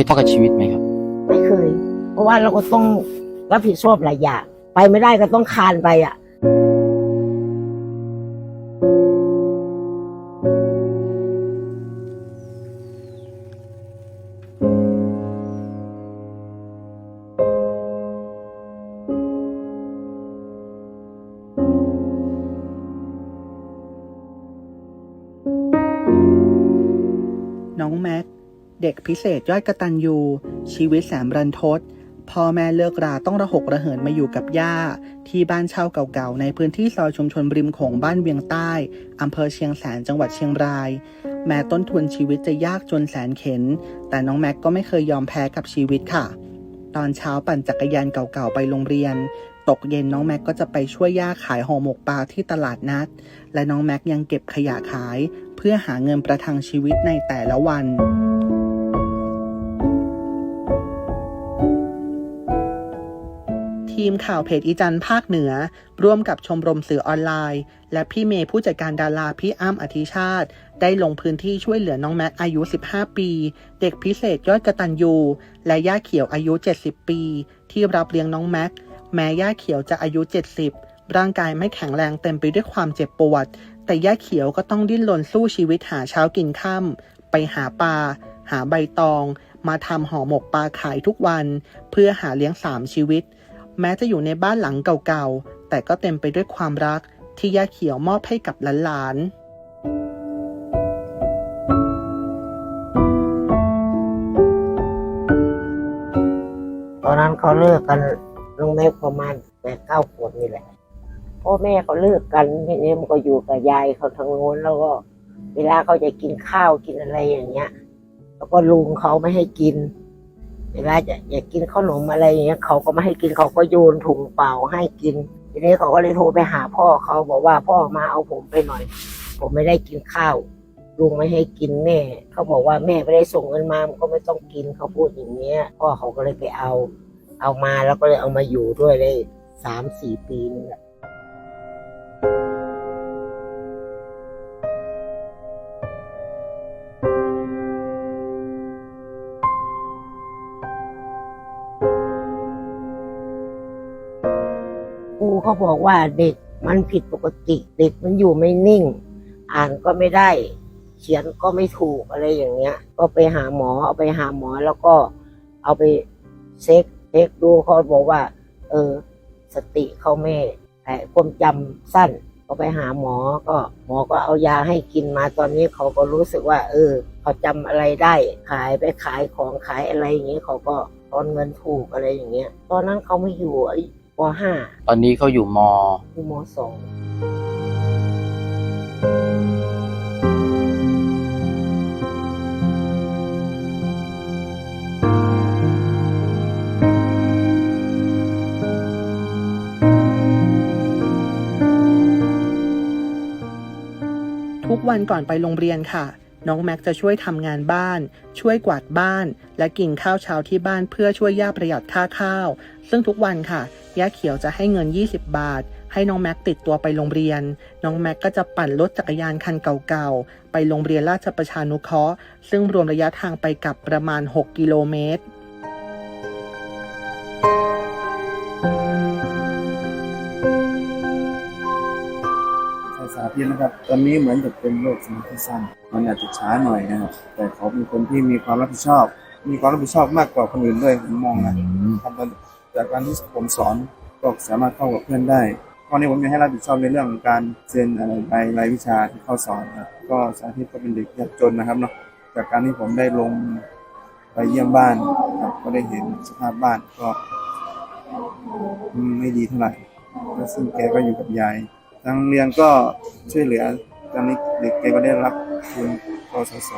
ยท้อกับชีวิตไหมครับ ไม่เคย เพราะว่าเราก็ต้องรับผิดชอบหลายอย่าง ไปไม่ได้ก็ต้องคานไปอะ น้องแม็ก เด็กพิเศษยอดกระตันยูชีวิตแสนรันทด พ่อแม่เลิกราต้องระหกระเหินมาอยู่กับย่า ที่บ้านเช่าเก่าๆ ในพื้นที่ซอยชุมชนริมโขงบ้านเวียงใต้อำเภอเชียงแสนจังหวัดเชียงราย แม้ต้นทุนชีวิตจะยากจนแสนเข็น แต่น้องแม็กก็ไม่เคยยอมแพ้กับชีวิตค่ะ ตอนเช้าปั่นจักรยานเก่าๆไปโรงเรียนตกเย็นน้องแม็กก็จะไปช่วยย่าขายห่อหมกปลาที่ตลาดนัด และน้องแม็กยังเก็บขยะขาย เพื่อหาเงินประทังชีวิตในแต่ละวัน ทีมข่าวเพจอีจันภาคเหนือ ร่วมกับชมรมสื่อออนไลน์ และพี่เมย์ผู้จัดการดาราพี่อ้ำอธิชาติ ได้ลงพื้นที่ช่วยเหลือน้องแม็กอายุ 15 ปี เด็กพิเศษยอดกระตันยู และย่าเขียวอายุ 70 ปี ที่รับเลี้ยงน้องแม็กแม้ย่าเขียวจะอายุ 70 ร่างกายไม่แข็งแรงเต็มไปด้วยความเจ็บปวด แต่ย่าเขียวก็ต้องดิ้นรนสู้ชีวิตหาเช้ากินค่ำไปหาปลาหาใบตอง มาทำห่อหมกปลาขายทุกวัน เพื่อหาเลี้ยงสามชีวิต แม้จะอยู่ในบ้านหลังเก่าๆ แต่ก็เต็มไปด้วยความรักที่ย่าเขียวมอบให้กับหลานๆตอนนั้นเขาเลิกกันน้องแม่ประมาณแปดเก้าขวบนี่แหละพ่อแม่เขาเลิกกันทีนี้มันก็อยู่กับยายเขาทางโน้นแล้วก็ เวลาเขาจะกินข้าวกินอะไรอย่างเงี้ย แล้วก็ลุงเขาไม่ให้กิน เวลาจะอยากกินขนมอะไรอย่างเงี้ยเขาก็ไม่ให้กินเขาก็โยนถุงเปล่าให้กิน ทีนี้เขาก็เลยโทรไปหาพ่อเขาบอกว่าพ่อมาเอาผมไปหน่อย ผมไม่ได้กินข้าวลุงไม่ให้กินแม่เขาบอกว่าแม่ไม่ได้ส่งเงินมามันก็ไม่ต้องกินเขาพูดอย่างเงี้ยพ่อเขาก็เลยไปเอา เอามาแล้วก็เลยเอามาอยู่ด้วยได้สามสี่ปีนี่แหละ ครูเขาบอกว่าเด็กมันผิดปกติ เด็กมันอยู่ไม่นิ่ง อ่านก็ไม่ได้ เขียนก็ไม่ถูกอะไรอย่างเงี้ย ก็ไปหาหมอเอาไปหาหมอแล้วก็เอาไปเช็คเช็คดูเขาบอกว่า เออ สติเขาไม่ไอ้ความจำสั้นก็ไปหาหมอก็หมอก็เอายาให้กินมาตอนนี้เขาก็รู้สึกว่า เออเขาจำอะไรได้ ขายไปขายของขายอะไรอย่างเงี้ยเขาก็ตอนเงินถูกอะไรอย่างเงี้ย ตอนนั้นเขาไม่อยู่ ปห้าตอนนี้เขาอยู่ม อยู่มสองทุกวันก่อนไปโรงเรียนค่ะ น้องแม็กจะช่วยทำงานบ้าน ช่วยกวาดบ้าน และกินข้าวเช้าที่บ้านเพื่อช่วยย่าประหยัดค่าข้าว ซึ่งทุกวันค่ะ ย่าเขียวจะให้เงิน 20 บาท ให้น้องแม็กติดตัวไปโรงเรียน น้องแม็กก็จะปั่นรถจักรยานคันเก่าๆ ไปโรงเรียนราชประชานุเคราะห์ ซึ่งรวมระยะทางไปกลับประมาณ 6 กิโลเมตรภาษาพิษนะครับ ตอนนี้เหมือนจะเป็นโรคสมาธิสั้น มันอาจจะช้าหน่อยนะครับ แต่เขาเป็นคนที่มีความรับผิดชอบ มีความรับผิดชอบมากกว่าคนอื่นด้วยผมมองนะทำตอน จากการที่ผมสอนก็สามารถเข้ากับเพื่อนได้ตอนนี้ผมยังให้รับผิดชอบในเรื่องของการเซ็นอะไรรายรายวิชาที่เข้าสอนครับก็สาธิตก็เป็นเด็กยากจนนะครับเนาะจากการที่ผมได้ลงไปเยี่ยมบ้านครับก็ได้เห็นสภาพบ้านก็ไม่ดีเท่าไหร่แล้วซึ่งแกก็อยู่กับยายทางโรงเรียนก็ช่วยเหลือตอนนี้เด็กแกก็ได้รับทุนกสศ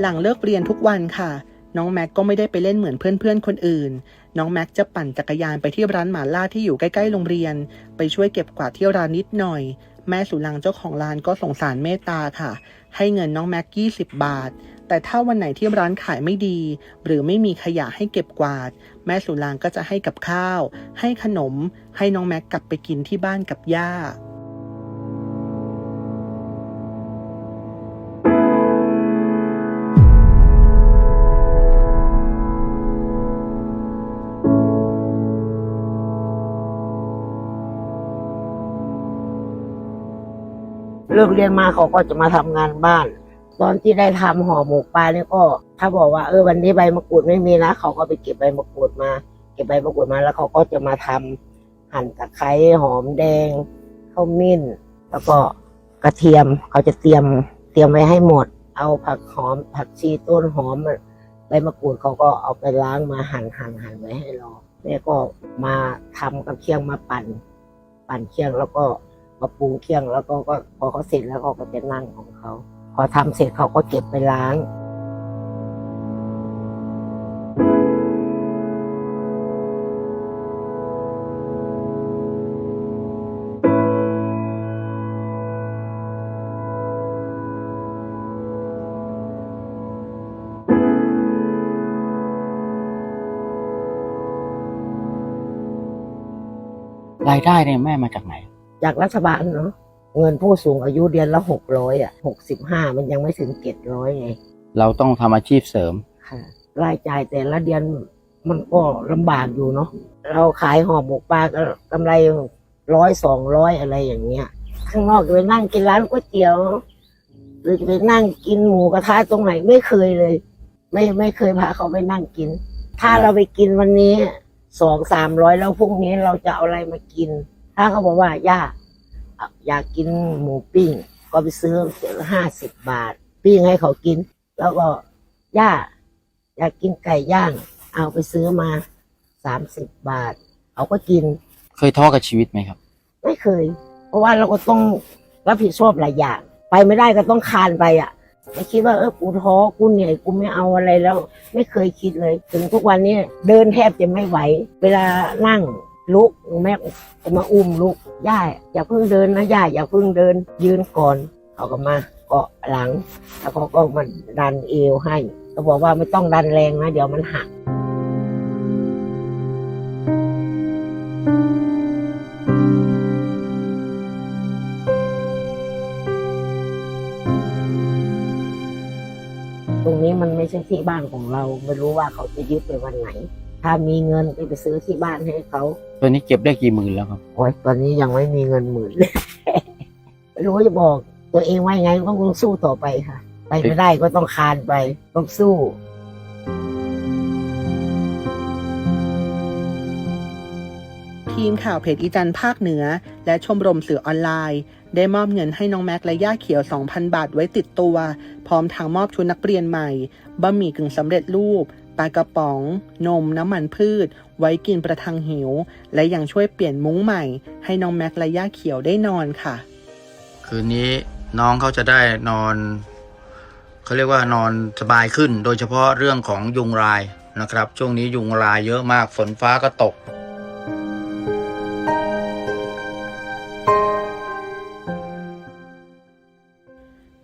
หลังเลิกเรียนทุกวันค่ะ น้องแม็กก็ไม่ได้ไปเล่นเหมือนเพื่อนๆคนอื่น น้องแม็กจะปั่นจักรยานไปที่ร้านหมาล่าที่อยู่ใกล้ๆโรงเรียน ไปช่วยเก็บกวาดที่ร้านนิดหน่อย แม่สุรังเจ้าของร้านก็สงสารเมตตาค่ะ ให้เงินน้องแม็ก20บาท แต่ถ้าวันไหนที่ร้านขายไม่ดี หรือไม่มีขยะให้เก็บกวาด แม่สุรางก็จะให้กับข้าว ให้ขนม ให้น้องแม็กกลับไปกินที่บ้านกับย่า เลิกเรียนมาเขาก็จะมาทำงานบ้าน ตอนที่ได้ทำห่อหมกปลาเนี่ยก็ ถ้าบอกว่าเออวันนี้ใบมะกรูดไม่มีนะเขาก็ไปเก็บใบมะกรูดมา เก็บใบมะกรูดมาแล้วเขาก็จะมาทำหั่นตะไคร้หอมแดงข้าวมิ้น แล้วก็กระเทียมเขาจะเตรียมเตรียมไว้ให้หมด เอาผักหอม ผักชีต้นหอมใบมะกรูดเขาก็เอาไปล้างมาหั่นหั่นหั่นไว้ให้ราแม่ก็มาทำกับเคียงมาปั่น ปั่นเคียงแล้วก็ มาปรุงเคียงแล้วก็พอเขาเสร็จแล้วเขาก็จะนั่งของเขา พอทำเสร็จเขาก็เก็บไปล้างรายได้เนี่ยแม่มาจากไหน จากรัฐบาลเนาะเงินผู้สูงอายุเดือนละหกร้อยอะหกสิบห้ามันยังไม่ถึงเจ็ดร้อยไงเราต้องทำอาชีพเสริมค่ะรายจ่ายแต่ละเดือนมันก็ลำบากอยู่เนาะเราขายห่อหมกปลาก็กำไรร้อยสองร้อยอะไรอย่างเงี้ย ข้างนอกจะไปนั่งกินร้านก๋วยเตี๋ยว หรือจะไปนั่งกินหมูกระทะตรงไหนไม่เคยเลย ไม่ไม่เคยพาเขาไปนั่งกิน ถ้าเราไปกินวันนี้สองสามร้อยแล้วพรุ่งนี้เราจะเอาอะไรมากิน ถ้าเขาบอกว่าย่าอะอยากกินหมูปิ้ง ก็ไปซื้อห้าสิบบาท ปิ้งให้เขากิน แล้วก็ย่าอยากกินไก่ย่าง เอาไปซื้อมาสามสิบบาทเขาก็กิน เคยท้อกับชีวิตไหมครับ ไม่เคย เพราะว่าเราก็ต้องรับผิดชอบหลายอย่าง ไปไม่ได้ก็ต้องคานไปอะไม่คิดว่าเออกูท้อกูเหนื่อยกูไม่เอาอะไรแล้ว ไม่เคยคิดเลย ถึงทุกวันนี้เดินแทบจะไม่ไหว เวลานั่ง ลุกแม่จะมาอุ้มลุกย่าอย่าเพิ่งเดินนะย่าอย่าเพิ่งเดิน ยืนก่อนเขาก็มาเกาะหลัง แล้วเขาก็มาดันเอวให้เขาบอกว่าไม่ต้องดันแรงนะ เดี๋ยวมันหักตรงนี้มันไม่ใช่ที่บ้านของเรา ไม่รู้ว่าเขาจะยึดไปวันไหน ถ้ามีเงินก็ไปซื้อที่บ้านให้เขาตัวนี้เก็บได้กี่หมื่นแล้วครับโอ้ยตอนนี้ยังไม่มีเงินหมื่นเลยไม่รู้ว่าจะบอก ตัวเองว่ายังไงก็ต้องสู้ต่อไปค่ะ ไปไม่ได้ก็ต้องคานไป ต้องสู้ทีมข่าวเพจอีจันภาคเหนือ และชมรมสื่อออนไลน์ ได้มอบเงินให้น้องแม็กและย่าเขียว 2,000 บาทไว้ติดตัว พร้อมทางมอบชุดนักเรียนใหม่บะหมี่กึ่งสำเร็จรูป ปลากระป๋อง นมน้ำมันพืช ไว้กินประทังหิว และยังช่วยเปลี่ยนมุ้งใหม่ ให้น้องแม็กและย่าเขียวได้นอนค่ะ คืนนี้น้องเขาจะได้นอนเขาเรียกว่านอนสบายขึ้น โดยเฉพาะเรื่องของยุงลายนะครับ ช่วงนี้ยุงลายเยอะมากฝนฟ้าก็ตก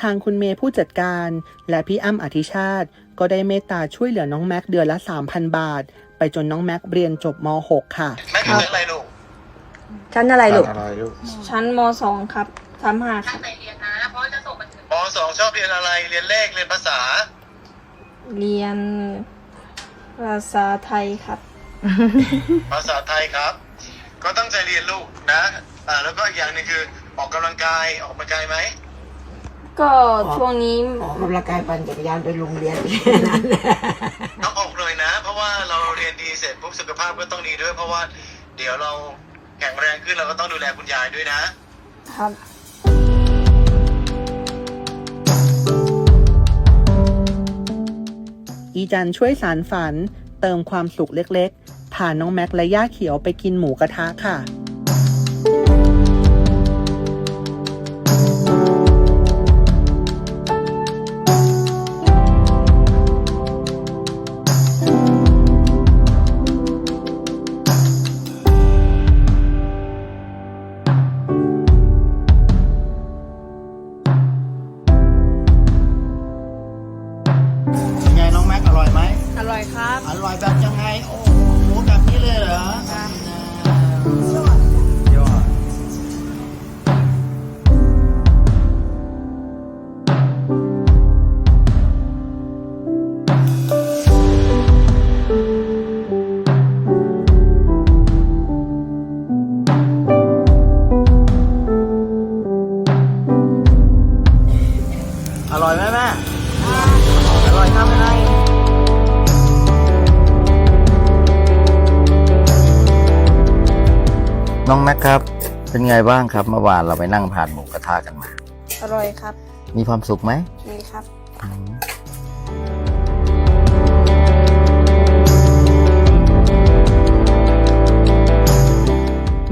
ทางคุณเมย์ผู้จัดการ และพี่อ้ำอธิชาติ ก็ได้เมตตาช่วยเหลือน้องแม็กเดือนละ 3,000 บาท ไปจนน้องแม็กเรียนจบม .6 ค่ะ แม่อยู่ชั้นอะไรลูกชั้นอะไรลูก อะไรลูกชั้นมสองครับสามห้าครับปสองชอบเรียนอะไร เรียนเลข เรียนภาษา เรียนภาษาไทยครับ ภาษาไทยครับ ก็ตั้งใจเรียนลูกนะ อ่า แล้วก็อีกอย่างหนึงคือออกกำลังกาย ออกกำลังกายไหม ก็ช่วงนี้ออกกำลังกายปั่นจักรยานไปโรงเรียนแค่นั้นต้องออกหน่อยนะ เพราะว่าเราเรียนดีเสร็จปุ๊บสุขภาพก็ต้องดีด้วย เพราะว่าเดี๋ยวเราแข็งแรงขึ้นเราก็ต้องดูแลคุณยายด้วยนะ ครับอีจันช่วยสารฝัน เติมความสุขเล็กๆพาน้องแม็กและย่าเขียวไปกินหมูกระทะค่ะ ครับ อร่อยแบบยังไง ไงบ้างครับเมื่อวานเราไปนั่งผ่านหมูกระทะกันมา อร่อยครับ มีความสุขไหมมีครับ อืม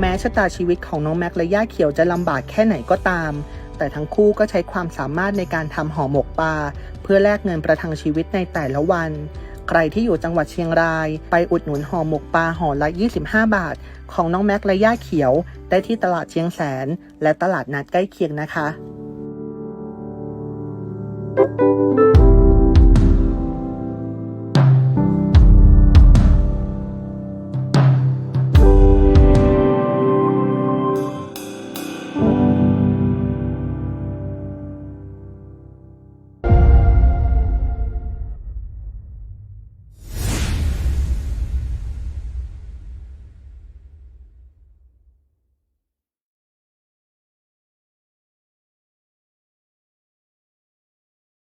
แม้ชะตาชีวิตของน้องแม็กและย่าเขียวจะลำบากแค่ไหนก็ตาม แต่ทั้งคู่ก็ใช้ความสามารถในการทำห่อหมกปลาเพื่อแลกเงินประทังชีวิตในแต่ละวัน ใครที่อยู่จังหวัดเชียงราย ไปอุดหนุนห่อหมกปลาห่อละ 25 บาท ของน้องแม็กและย่าเขียว ได้ที่ตลาดเชียงแสน และตลาดนัดใกล้เคียงนะคะ